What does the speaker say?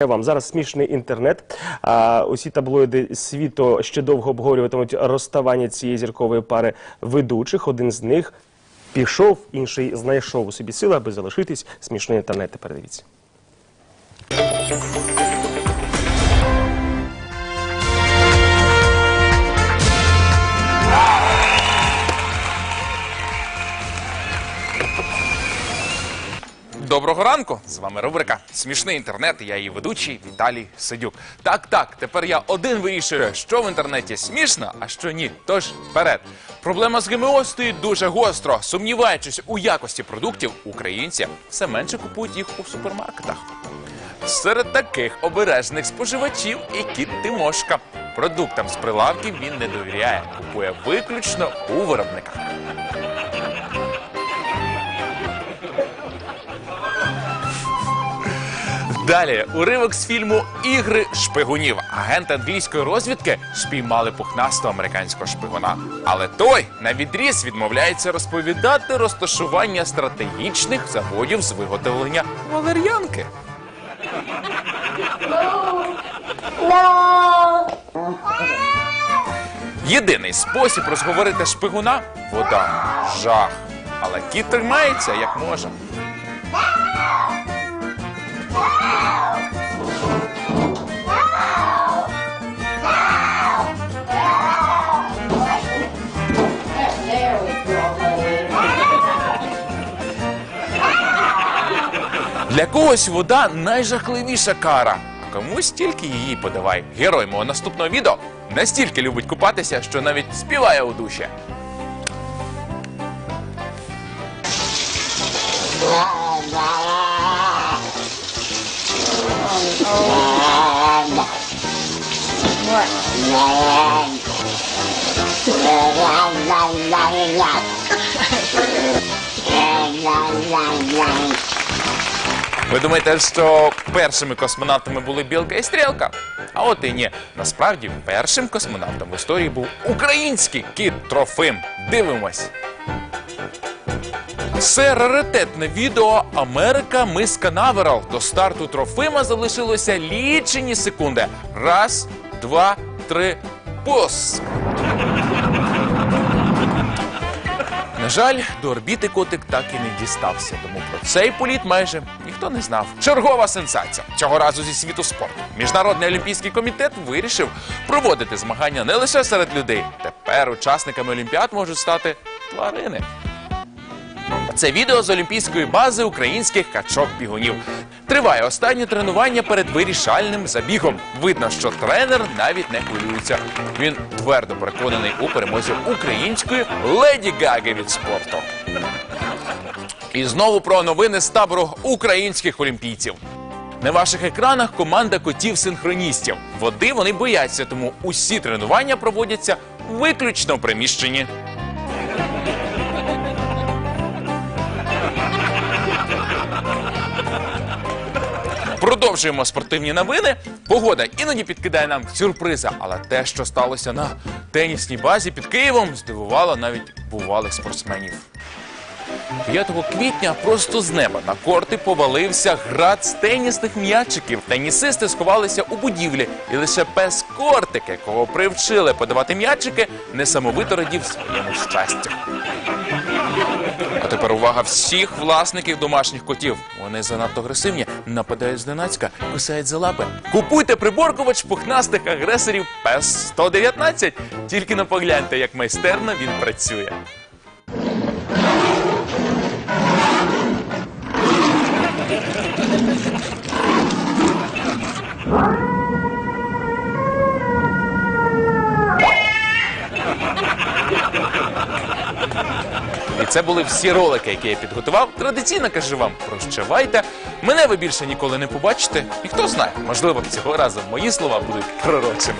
Вам зараз смішний інтернет. А, усі таблоїди світу ще довго обговорюватимуть розставання цієї зіркової пари ведучих. Один з них пішов, інший знайшов у собі сили, аби залишитись. Смішний інтернет. Тепер дивіться. Доброго ранку! З вами рубрика Смішний інтернет. Я її ведучий Віталій Сидюк. Так, так, тепер я один вирішую, що в інтернеті смішно, а що ні. Тож вперед. Проблема з ГМО стоїть дуже гостро. Сумніваючись у якості продуктів, українці все менше купують їх у супермаркетах. Серед таких обережних споживачів і кіт Тимошка. Продуктам з прилавків він не довіряє, купує виключно у виробниках. Далі уривок з фільму Ігри шпигунів. Агенти англійської розвідки спіймали пухнастого американського шпигуна. Але той на відріз відмовляється розповідати розташування стратегічних заводів з виготовлення валер'янки. Єдиний спосіб розговорити шпигуна вода. Жах. Але кіт тримається як може. Для когось вода найжахливіша кара, а комусь тільки її подавай. Герой мого наступного відео настільки любить купатися, що навіть співає у душі. Ви думаєте, що першими космонавтами були білка і стрілка? А от і ні. Насправді першим космонавтом в історії був український кіт Трофим. Дивимось. Це раритетне відео Америка Мис Канаверал. До старту Трофима залишилося лічені секунди. Раз, два, три, пуск. На жаль, до орбіти котик так і не дістався, тому про цей політ майже ніхто не знав. Чергова сенсація цього разу зі світу спорту. Міжнародний олімпійський комітет вирішив проводити змагання не лише серед людей. Тепер учасниками олімпіад можуть стати тварини. Це відео з олімпійської бази українських качок-бігунів. Триває останнє тренування перед вирішальним забігом. Видно, що тренер навіть не хвилюється. Він твердо переконаний у перемозі української леді Гаги від спорту. І знову про новини з табору українських олімпійців. На ваших екранах команда котів-синхроністів. Води вони бояться, тому усі тренування проводяться виключно в приміщенні. Продовжуємо спортивні новини. Погода іноді підкидає нам сюрпризи, але те, що сталося на тенісній базі під Києвом, здивувало навіть бувалих спортсменів. 5 квітня просто з неба на корти повалився град з тенісних м'ячиків. Тенісисти сховалися у будівлі, і лише пес кортик, якого привчили подавати м'ячики, несамовито радів своєму щастю. А тепер увага всіх власників домашніх котів. Вони занадто агресивні, нападають зненацька, кусають за лапи. Купуйте приборкувач пухнастих агресорів ПЕС 119. Тільки не погляньте, як майстерно він працює. Це були всі ролики, які я підготував. Традиційно кажу вам, прощавайте. Мене ви більше ніколи не побачите. І хто знає, можливо, цього разу мої слова будуть пророчими.